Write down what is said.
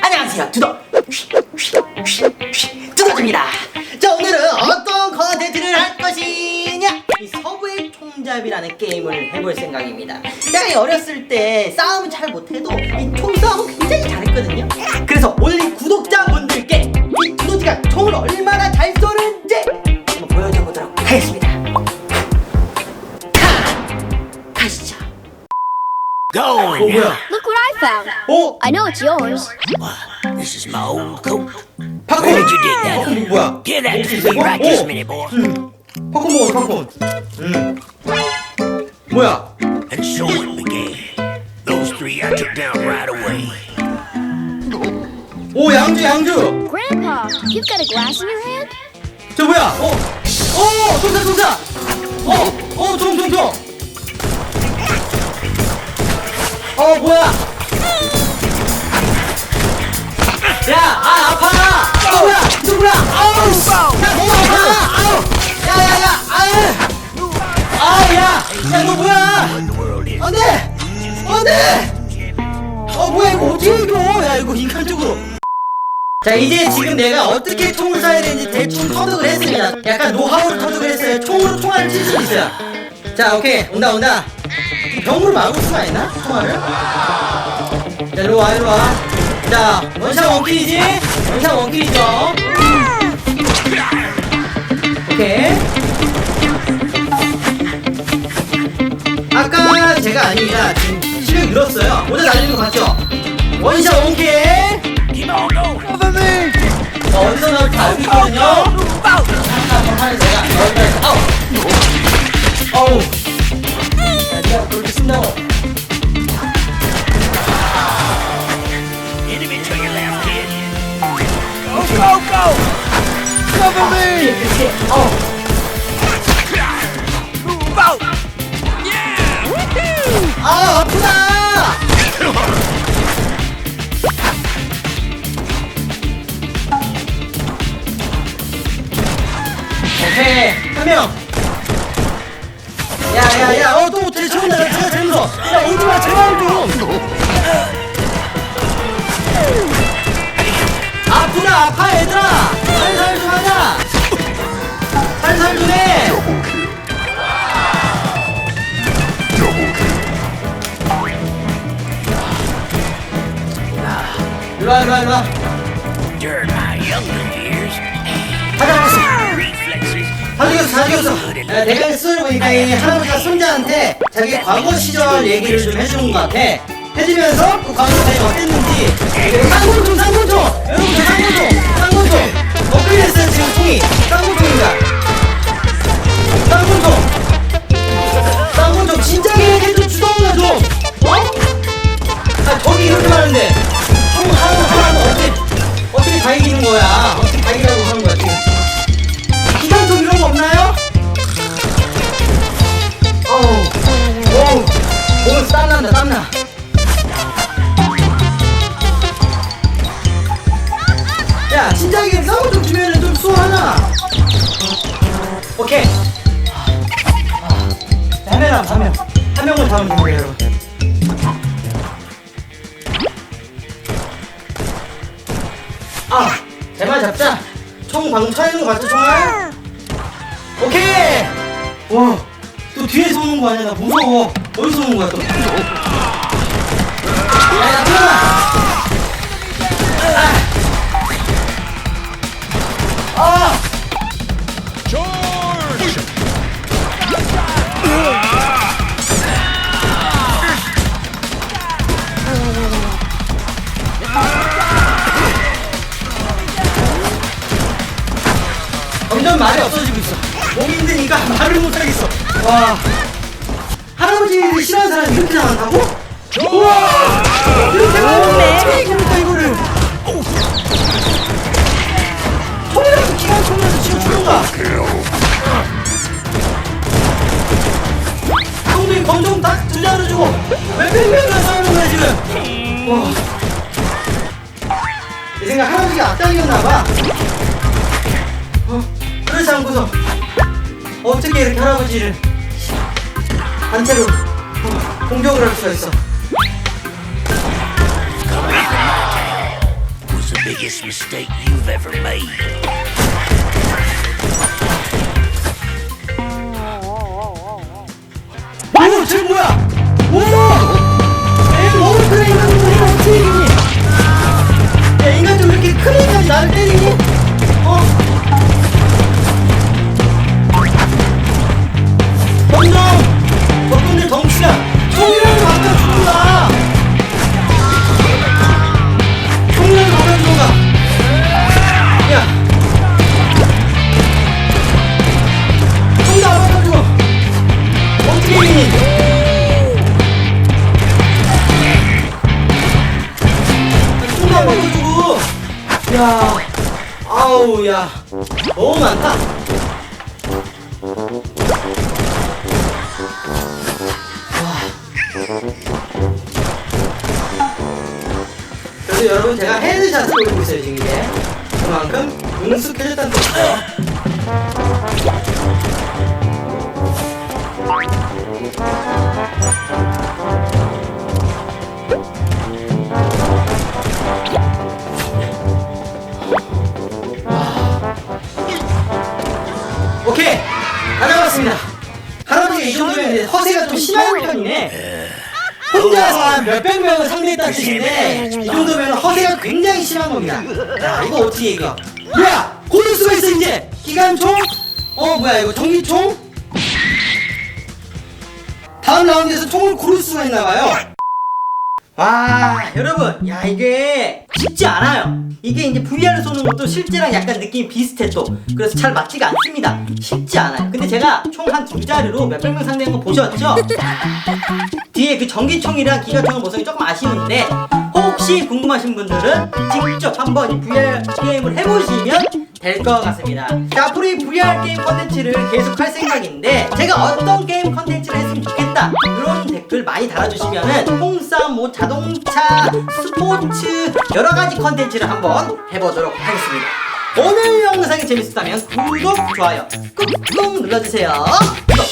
안녕하세요. 두더. 두더입니다. 자 오늘은 어떤 컨텐츠를 할 것이냐? 이 서부의 총잡이라는 게임을 해볼 생각입니다. 제가 이 어렸을 때 싸움은 잘 못해도 이 총싸움은 굉장히 잘했거든요. 그래서 이 구독자 found. 어? I know it's yours. This is my old coat. 팝콘! Where did you get that? 팝콘 뭐야? Get that to 어, me right this 어. minute, boy. 음. 팝콘 먹어 팝콘 음. 뭐야? And so it began. Those three I took down right away. 오 양주 양주 Grandpa, you've got a glass in your hand? 저 뭐야? 어? 어! 동사 동사! 어! 어! 종 종 종! 어 뭐야? 야! 아 아파! 어 뭐야? 누구야? 아우! 야 너무 아파! 아우! 야 야 야! 아우! 아야! 야 너 뭐야? World is. 안돼! 안 돼! 어 뭐야 이거 어떻게 이거? 야 이거 인간적으로. 자 이제 지금 내가 어떻게 총을 쏴야 되는지 대충 터득을 했습니다. 약간 노하우를 터득을 했어요. 총으로 총알을 칠 수 있어요. 자 오케이 온다 온다. 병으로 막을 수가 있나? 총알을? 자 일로 와 일로 와. 자 원샷 원킬이지? 원샷 원킬이죠. 오케이. 아까 제가 아닙니다. 지금 실력 늘었어요. 모자 날리는 거 봤죠? 원샷 원킬. 자, 어디서 나올지 알고 있거든요. Out. Yeah. Woohoo. 아, 아프다. 오케이, 한 명. 야, 야, 야, 어, 또, 제, 저긴다, 제가 제일 무서워. 야, 오지 마, 제발 좀. 아프다, 아파, 얘들아. 일로와, 일로와, 일로와. During my younger years, reflexes. 내가 스토리 보니까 이 할아버지가 손자한테 자기 과거 시절 얘기를 좀 해주는 것 같아. 해주면서 그 과거 자기 어땠는지. 그리고 쌍권총, 쌍권총! 여러분, 저 쌍권 좀 주면은 좀 수월하잖아. 오케이. 한 명이랑 한 명. 한 명을 잡으면 됩니다, 여러분. 아, 제발 잡자. 총거 맞죠, 총알? 오케이! 와, 또 뒤에서 오는 거 아니야? 나 무서워. 어디서 오는 거야, 또? 야, 야, 들어가! 점점 말이 없어지고 있어. 몸이 힘드니까 말을 못하겠어. 와. 할아버지를 싫어하는 사람이 이렇게 많다고? 우와! 이렇게 많은데? 어떻게 이렇게 할아버지를 단체로 어, 공격을 할 수가 있어 Was the biggest mistake you've ever made. 야 너무 많다. 와. 그래서 여러분 제가 헤드샷을 올리고 있어요 지금 이게 그만큼 능숙해졌다는 뜻이에요 오케이. 다 잡았습니다. 할아버지가 이 정도면 허세가 좀 심한 편이네. 혼자서 한 몇백 명을 상대했다는 뜻인데 이 정도면 허세가 굉장히 심한 겁니다. 자 이거 어떻게 이겨? 뭐야? 고를 수가 있어 이제. 기관총? 어 뭐야 이거 전기총? 다음 라운드에서 총을 고를 수가 있나봐요. 와 여러분. 야 이게 쉽지 않아요 이게 이제 VR을 쏘는 것도 실제랑 약간 느낌이 비슷해 또. 그래서 잘 맞지가 않습니다. 쉽지 않아요. 근데 제가 총 한 두 자리로 몇백 명 상대한 거 보셨죠? 뒤에 그 전기총이랑 기관총의 모습이 조금 아쉬운데 혹시 궁금하신 분들은 직접 한번 이 VR 게임을 해보시면 될것 같습니다. 자 앞으로 이 VR 게임 컨텐츠를 계속 할 생각인데 제가 어떤 게임 컨텐츠를 했으면 좋겠다 댓글 많이 달아주시면은 홍싸움, 뭐 자동차, 스포츠 여러 가지 컨텐츠를 한번 해보도록 하겠습니다 오늘 영상이 재밌었다면 구독, 좋아요 꾹꾹 눌러주세요 구독!